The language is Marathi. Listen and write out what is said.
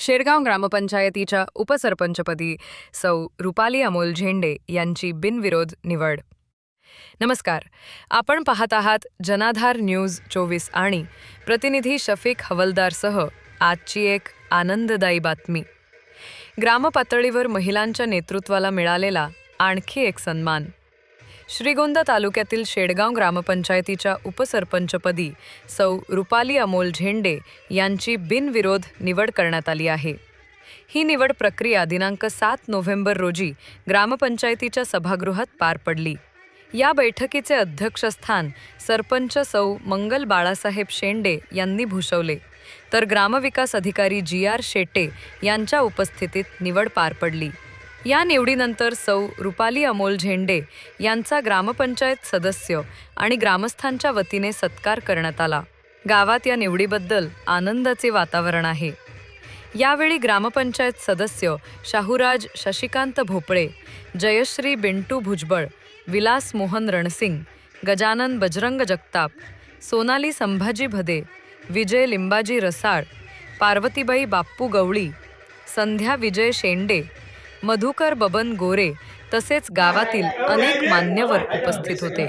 शेरगाव ग्रामपंचायतीच्या उपसरपंचपदी सौ रुपाली अमोल झेंडे यांची बिनविरोध निवड. नमस्कार. आपण पाहत आहात जनाधार न्यूज चोवीस आणि प्रतिनिधी शफीक हवलदारसह आजची एक आनंददायी बातमी. ग्रामपातळीवर महिलांच्या नेतृत्वाला मिळालेला आणखी एक सन्मान. श्रीगोंदा तालुक्यातील शेडगाव ग्रामपंचायतीच्या उपसरपंचपदी सौ रुपाली अमोल झेंडे यांची बिनविरोध निवड करण्यात आली आहे. ही निवड प्रक्रिया दिनांक सात नोव्हेंबर रोजी ग्रामपंचायतीच्या सभागृहात पार पडली. या बैठकीचे अध्यक्षस्थान सरपंच सौ मंगल बाळासाहेब शेंडे यांनी भूषवले. तर ग्रामविकास अधिकारी जी आर शेटे यांच्या उपस्थितीत निवड पार पडली. या निवडीनंतर सौ रुपाली अमोल झेंडे यांचा ग्रामपंचायत सदस्य आणि ग्रामस्थांच्या वतीने सत्कार करण्यात आला. गावात या निवडीबद्दल आनंदाचे वातावरण आहे. यावेळी ग्रामपंचायत सदस्य शाहूराज शशिकांत भोपळे जयश्री बिंटू भुजबळ विलास मोहन रणसिंग गजानन बजरंग जगताप सोनाली संभाजी भदे विजय लिंबाजी रसाळ पार्वतीबाई बाप्पू गवळी संध्या विजय शेंडे मधुकर बबन गोरे तसेच गावातील अनेक मान्यवर उपस्थित होते.